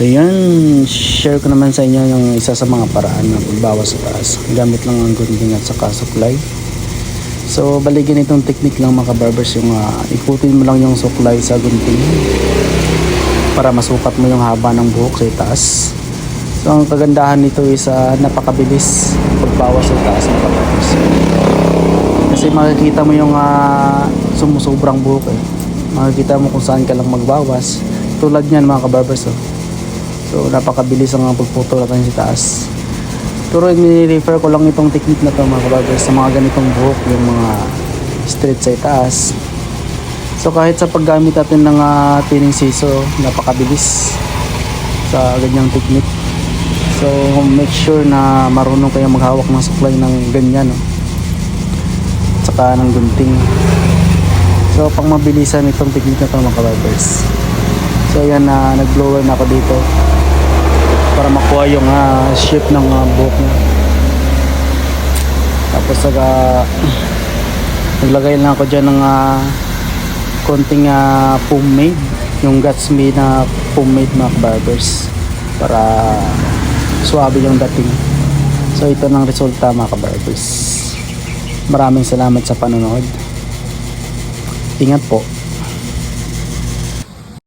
So yan, share ko naman sa inyo yung isa sa mga paraan na pagbawas sa taas. Gamit lang ang gunting at saka suklay. So baligyan itong technique lang mga barbers yung ah, ikutin mo lang yung suklay sa gunting para masukat mo yung haba ng buhok sa itaas. So ang kagandahan nito is ah, napakabilis pagbawas sa taas mga barbers. Kasi makikita mo yung uh, sumusobrang buhok eh. Makikita mo kung saan ka lang magbawas. Tulad niyan mga kabarbers oh. So napakabilis ang pagputol natin sa taas. Pero ni-refer ko lang itong technique na to mga kabarbers sa mga ganitong buhok, yung mga straight sa itaas. So kahit sa paggamit natin ng uh, tining siso, napakabilis sa ganyang technique. So make sure na marunong kayo maghawak ng supply ng ganyan. No? At ng gunting. So pang mabilisan itong technique na to mga kabarbers. So yan na nag-blower na ako dito para makuha yung ah, shape ng ah, buhok niya. Tapos saka naglagay lang ako dyan ng ah, konting uh, pomade yung Gatsby na pomade mga barbers para suwabe yung dating. So ito ng resulta mga barbers. Maraming salamat sa panonood. Ingat po.